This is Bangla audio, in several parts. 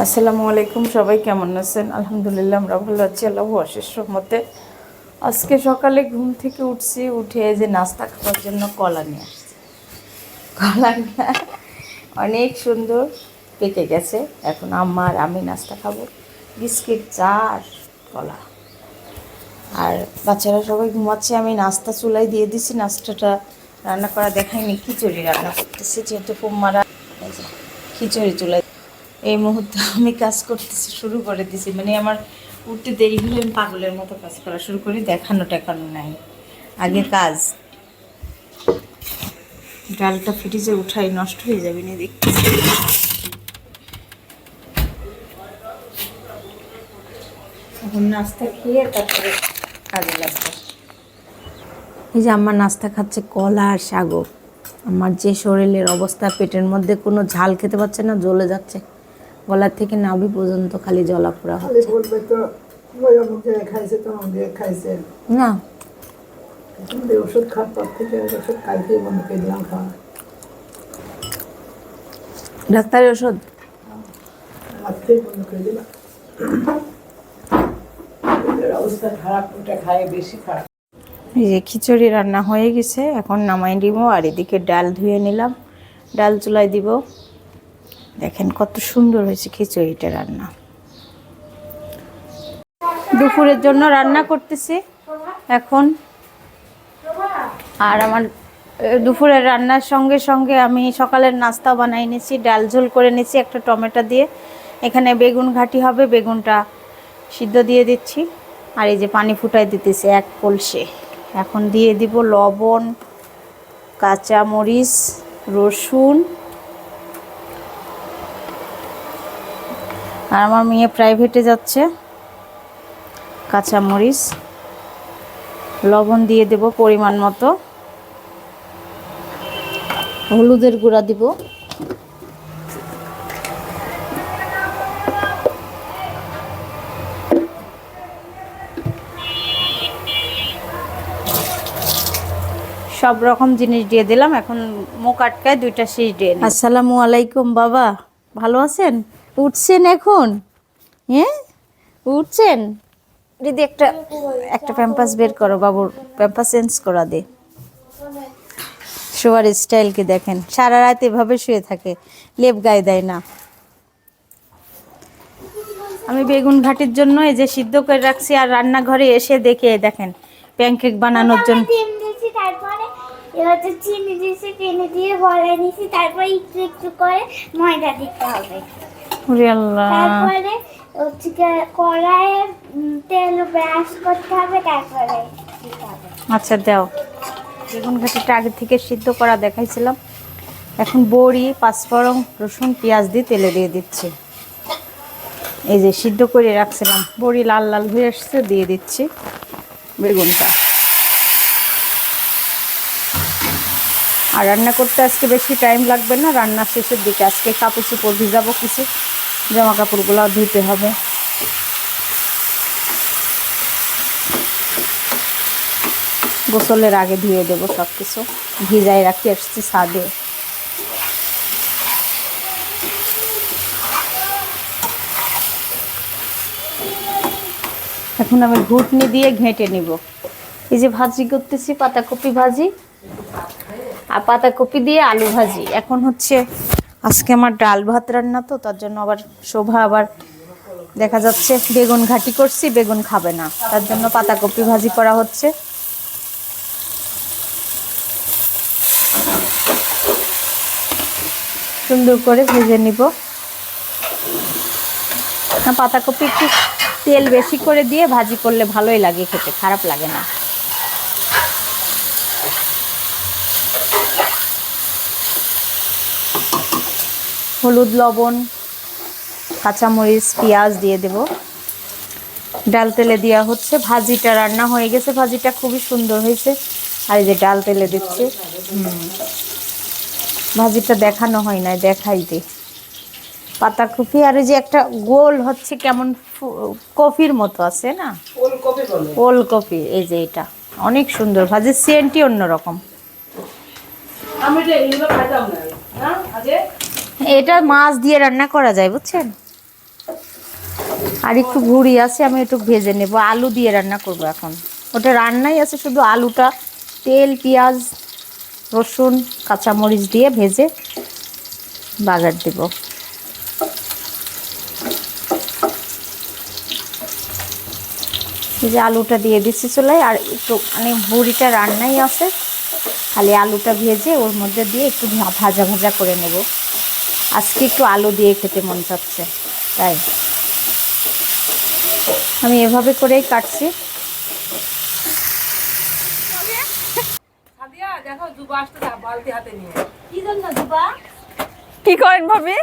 আসসালামু আলাইকুম, সবাই কেমন আছেন? আলহামদুলিল্লাহ, আমরা ভালো আছি, আল্লাহ অশেষ মতে আজকে সকালে ঘুম থেকে উঠছি, উঠে যে নাস্তা খাওয়ার জন্য কলা নিয়ে আসছি। কলা নিয়ে অনেক সুন্দর, পেকে গেছে। এখন আমার আমি নাস্তা খাব। বিস্কিট, চা আর কলা। আর বাচ্চারা সবাই ঘুমাচ্ছে, আমি নাস্তা চুলাই দিয়ে দিছি, নাস্তাটা রান্না করা দেখাইনি খিচুড়ি রান্না করতেছি, যেহেতু কুমারা খিচুড়ি চুলাই এই মুহূর্তে আমি কাজ করতেছি শুরু করে দিছি। মানে আমার উঠতে দেরি হলে আমি পাগলের মতো কাজ করা শুরু করি দেখানো টেকানো নাই। আগে কাজ। ডালটা ফ্রিজে উঠাই নষ্ট হয়ে যাবে না দেখতেছি এখন নাস্তা খেয়ে তারপরে কাজে লাগবে। এই যে আমার নাস্তা খাচ্ছে কলা আর শাগো। আমার যে শরীরের অবস্থা পেটের মধ্যে কোনো ঝাল খেতে পারছে না জ্বলে যাচ্ছে। গলার থেকে নাভি পর্যন্ত খালি জলা পোড়া খালি হচ্ছে। না। ওষুধ খাওয়ার পর থেকে ওষুধ কালকেই বন্ধ করে দিলাম খাওয়া। ডাক্তারের ওষুধ? খারাপ। এই যে খিচুড়ি রান্না হয়ে গেছে এখন নামাই দিব আর এদিকে ডাল ধুয়ে নিলাম। ডাল চুলাই দিব। দেখেন কত সুন্দর হয়েছে খিচুড়িটা রান্না। দুপুরের জন্য রান্না করতেছি এখন। আর আমার দুপুরের রান্নার সঙ্গে সঙ্গে আমি সকালের নাস্তা বানাই নিয়েছি ডাল ঝোল করে নিয়েছি একটা টমেটো দিয়ে। এখানে বেগুন ঘাটি হবে, বেগুনটা সিদ্ধ দিয়ে দিচ্ছি। আর এই যে পানি ফুটাই দিতেছি এক কলসে। এখন দিয়ে দিব লবণ কাঁচা মরিচ রসুন আর আমার মেয়ে প্রাইভেটে যাচ্ছে। কাঁচামরিচ, লবণ দিয়ে দেব পরিমাণ মতো। হলুদের গুঁড়া দিব। সব রকম জিনিস দিয়ে দিলাম, এখন মুখ আটকায় দুইটা শীষ দিয়ে। আসসালামু আলাইকুম বাবা, ভালো আছেন? উঠছেন এখন? হ্যাঁ? উঠছেন? দিদি একটা একটা প্যাম্পাস বের করো বাবুর প্যাম্পাস চেঞ্জ করা দে। শোয়ার স্টাইলকে দেখেন সারা রাত এভাবে শুয়ে থাকে লেপ গায়ে দেয় না। আমি বেগুন ঘাটির জন্য এই যে সিদ্ধ করে রাখছি আর রান্নাঘরে এসে দেখে দেখেন প্যানকেক বানানোর জন্য। তারপরে চিনি দিয়েছি চিনি দিয়ে গলায় নিয়েছি তারপরে একটু একটু করে ময়দা দিতে হবে। ওরে আল্লাহ তারপরে কড়াইয়ে তেল ব্রাশ করতে হবে তারপরে আচ্ছা দাও। বেগুন ঘাটিটা আগে থেকে সিদ্ধ করা দেখাইছিলাম। এখন বড়ি পাঁচফোড়ন রসুন পেঁয়াজ দিয়ে তেলে দিয়ে দিচ্ছি। এই যে সিদ্ধ করে রাখছিলাম বড়ি লাল লাল হয়ে আসছে দিয়ে দিচ্ছি বেগুনটা। আর রান্না করতে আজকে বেশি টাইম লাগবে না। রান্নার শেষের দিকে আজকে কাপড় চোপড় ভিজাবো কিছু, জামা কাপড়গুলো ধুতে হবে। গোসলের আগে ধুয়ে দেবো সব কিছু ভিজাই রাখি আসছি ছাদে। এখন আমি ঘুটনি দিয়ে ঘেঁটে নিব। এই যে ভাজি করতেছি, পাতাকপি ভাজি। আর পাতাকপি দিয়ে আলু ভাজি। এখন হচ্ছে আজকে আমার ডাল ভাত রান্না তো, তার জন্য আবার শোভা আবার দেখা যাচ্ছে বেগুন ঘাটি করছি, বেগুন খাবে না। তার জন্য পাতাকপি ভাজি করা হচ্ছে। সুন্দর করে ভেজে নিব। পাতাকপি একটু তেল বেশি করে দিয়ে ভাজি করলে ভালোই লাগে খেতে, খারাপ লাগে না। হলুদ লবণ কাঁচামরিচ পেঁয়াজ দিয়ে দেব। ডাল তেলে দেওয়া হচ্ছে। ভাজিটা রান্না হয়ে গেছে। ভাজিটা খুবই সুন্দর হয়েছে। আর এই যে ডাল তেলে দিচ্ছে। ভাজিটা দেখানো হয় না দেখাই দে পাতাকপি আর এই যে একটা গোল হচ্ছে কেমন কফির মতো আছে না? ওলকপি এই যে এটা। অনেক সুন্দর। ভাজির সেন্টই অন্যরকম। আমি এটা মাছ দিয়ে রান্না করা যায়, বুঝছেন? আর একটু ভুড়ি আছে, আমি একটু ভেজে নেব। আলু দিয়ে রান্না করব এখন। ওটা রান্নাই আছে, শুধু আলুটা, তেল, পেঁয়াজ, রসুন, কাঁচামরিচ দিয়ে ভেজে বাগার দেব। যে আলুটা দিয়ে দিচ্ছি চুলায়, আর একটু মানে বুড়িটা রান্নাই আছে। খালি আলুটা ভেজে ওর মধ্যে দিয়ে একটু ভাজা ভাজা করে নেব। আজকে একটু আলু দিয়ে খেতে মন চাচ্ছে তাই। আমি এভাবে করেই কাটছি। সাদিয়া দেখো দুবা আসতে বালতি হাতে নিয়ে। কি করেন ভাবি?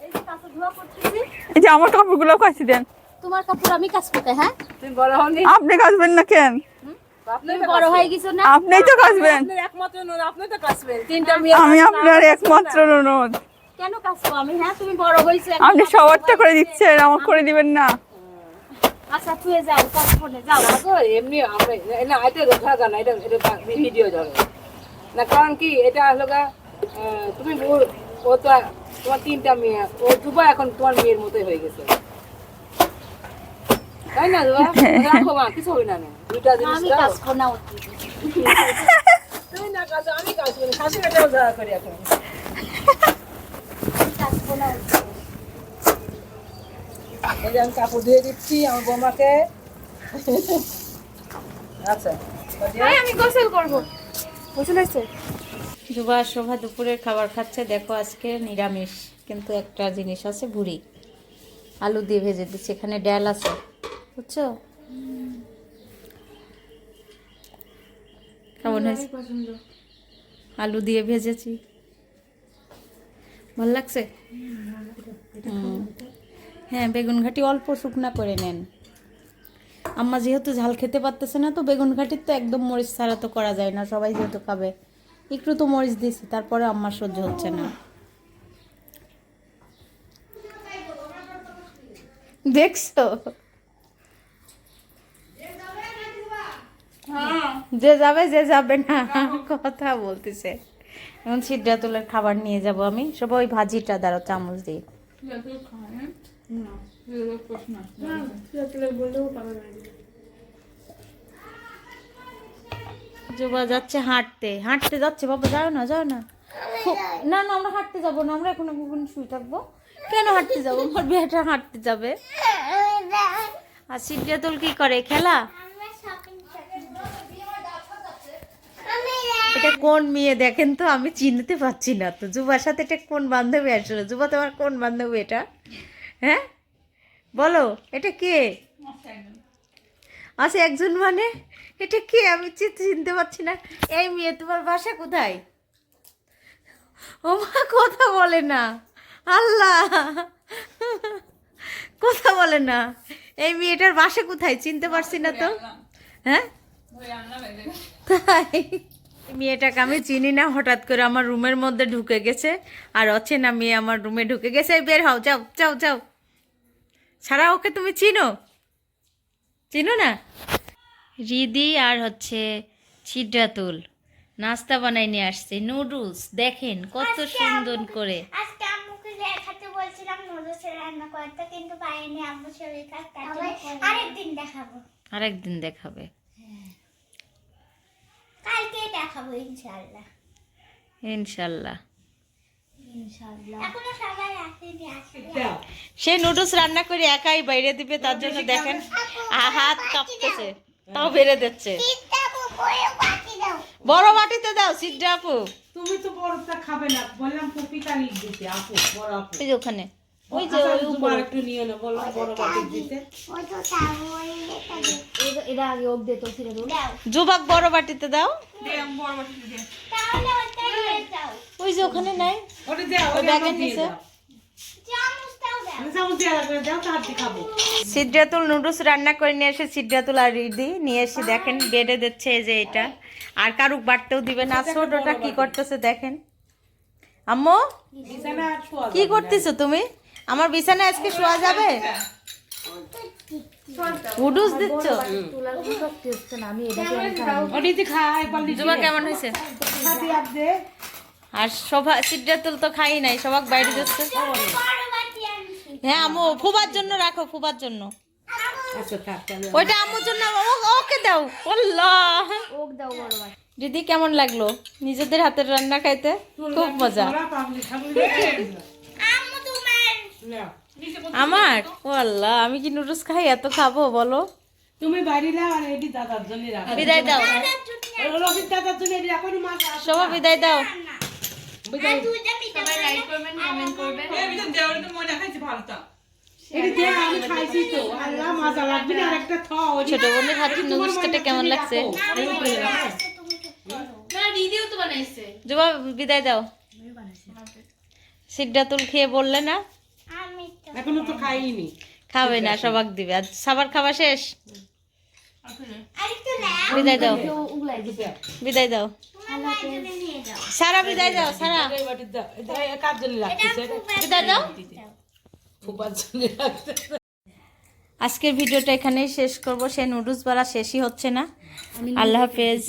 এই যে কাপড় ধোয়া এই যে আমার কাপড়গুলো কাছে দেন। তোমার কাপড় আমি কাজ করতে হ্যাঁ? তুমি বড় হওনি? আপনি কাচবেন না কেন? আপনি তুমি বড় হয়ে গেছো না? আপনিই তো কাচবেন। একমাত্র নন আপনি তো মেয়ে আমি আপনার একমাত্র ননদ। কেন কাজবো আমি হ্যাঁ তুমি বড় এখন আপনি সবারটা করে দিচ্ছেন আমার করে দিবেন না। আচ্ছা তুই যাও কাজ করে যাও গো, এমনি আমরা না এটা দেখা যায় না এটা এটা ভিডিও ধরো। না কারণ কি এটা হলো তুমি ও তো তোমার তিনটা মেয়ে ও দুবা এখন তোমার মেয়ের মতোই হয়ে গেছে। তাই না দুবা? রাখো মা কিছু হবে না। দুইটা জিনিস আমি দাও। কাজবো না ওর তুমি না কাজ আমি কাজ করি কাটাও যাওয়া করি এখন কাজবো না ওর এই যে আমি কাপড় ধুয়ে দিচ্ছি আমার বৌমাকে। আচ্ছা আমি গোসল করব। গোসল হয়েছে? যুবা শোভা দুপুরের খাবার খাচ্ছে। দেখো আজকে নিরামিষ কিন্তু একটা জিনিস আছে ভুড়ি। আলু দিয়ে ভেজে দিচ্ছি এখানে ডাল আছে বুঝছ? কেমন হয়েছে? আলু দিয়ে ভেজেছি। ভালো লাগছে? হ্যাঁ বেগুন ঘাটি অল্প শুকনা করে নেন। আম্মা যেহেতু ঝাল খেতে পারতেছে না তো বেগুন ঘাটির তো একদম মরিচ ছাড়া তো করা যায় না সবাই যেহেতু খাবে। একটু তো মরিচ দিয়েছি তারপরে আম্মার সহ্য হচ্ছে না। দেখছ? যে যাবে যে যাবে না কথা বলতেছে। এখন সিদ্ধা তুলের খাবার নিয়ে যাব আমি। সব ওই ভাজিটা দাঁড়ো চামচ দিয়ে। জোবা যাচ্ছে হাঁটতে। হাঁটতে যাচ্ছে বাবা যাও না যাও না। না না আমরা হাঁটতে যাব না আমরা এখন এখন শুয়ে থাকব। কেন হাঁটতে যাব? আমার বিয়েটা হাঁটতে যাবে। আর সিদ্ধাতুল কি করে? খেলা? এটা কোন মেয়ে দেখেন তো আমি চিনতে পারছি না তো। যুবার সাথে এটা কোন বান্ধবী আসলে? যুবা তোমার কোন বান্ধবী এটা? হ্যাঁ? বলো এটা কে? আছে একজন মানে? এটা কে? আমি চিনতে পারছি না। এই মেয়ে তোমার বাসা কোথায়? ও মা কথা বলে না। আল্লাহ! কথা বলে না। এই মেয়েটার বাসা কোথায়? চিনতে পারছি না তো। হ্যাঁ? তাই। মেয়েটাকে আমি চিনি না হঠাৎ করে আমার রুমের মধ্যে ঢুকে গেছে। আর অচেনা মেয়ে আমার রুমে ঢুকে গেছে বের হও যাও যাও যাও। ছাড়া ওকে তুমি চিনো? চিনো না? রিদি আর হচ্ছে ছিদ্রাতুল নাস্তা বানাই নিয়ে আসছে নুডলস দেখেন কত সুন্দর করে। আজকে আম্মুকে দেখাতে বলছিলাম নুডলস রান্না করতে কিন্তু পারিনি আম্মু শরীর খারাপ আরেকদিন দেখাবো। আরেকদিন দেখাবে। কালকে দেখাবো ইনশাআল্লাহ। ইনশাল্লাহ আসবে সে নুডলস রান্না করে একাই বাইরে দিবে তার জন্য দেখেন হাত কাঁপতেছে তাও বেড়ে দিচ্ছে। বড় বাটিতে দাও সিদ্ধা আপু। তুমি তো বড়টা খাবে না বললাম পপিতা নিয়ে দিতে আপু বড় আপু। ওখানে। ওই যে ওই উপরে। একটু নিয়ে না বললাম বড় বাটি দিতে ওই তো তাও ওই এটা আগে ওক দে তো ছিড়ে দাও। জুবাক বড় বাটিতে দাও। তাহলে ওই যে ওখানে নাই। ওটা দাও। ওই নিচে সিদ্ধাতুল নুডলস রান্না করে নিয়ে এসে সিদ্ধাতুল আর রিদি নিয়ে এসে দেখেন বেড়ে দিচ্ছে এই যে এটা। আর কারুক বাড়তেও দিবে না। ছোটটা কি করতেছে দেখেন। আম্মু কি করতেছো তুমি? আমার বিছানায় আজকে শোয়া যাবে? দিচ্ছ? কেমন হয়েছে? আর দে আর শোভা সিদ্ধাতুল তো খাই নাই সবাক বাইরে আনছি হ্যাঁ আম্মু ফুবার জন্য রাখো ফুবার জন্য। আচ্ছা ওইটা আম্মুর জন্য ও- ওকে দাও। আল্লাহ ওক দাও বড় ভাই দিদি কেমন লাগল? নিজেদের হাতের রান্না খাইতে? খুব মজা। আমার? ও আল্লাহ আমি কি নুডলস খাই? এত খাব বলো। তুমি বাড়ি যাও আর এটি দাদার জন্য রাখো। বিদায় দাও। রফিক দাদার জন্য এটি রাখো মা সবা বিদায় দাও। পিঠা লাইক করবেন কমেন্ট করবেন। তো আল্লাহ মজা লাগবে না আরেকটা ছোট বোনের হাতে নুডলস কেমন লাগছে? জবা বিদায় দাও। সিদ্ধাতুল খেয়ে বললে না? এখনও তো খাইনি। খাবে না সবাক দিবে। আর সাবার খাওয়া শেষ? বিদায় দাও। বিদায় দাও। সারা বিদায় দাও সারা। দাও। বিদায় আজকের ভিডিওটা এখানেই শেষ করব। সে নুডলস বাড়া শেষই হচ্ছে না। আল্লাহ হাফেজ।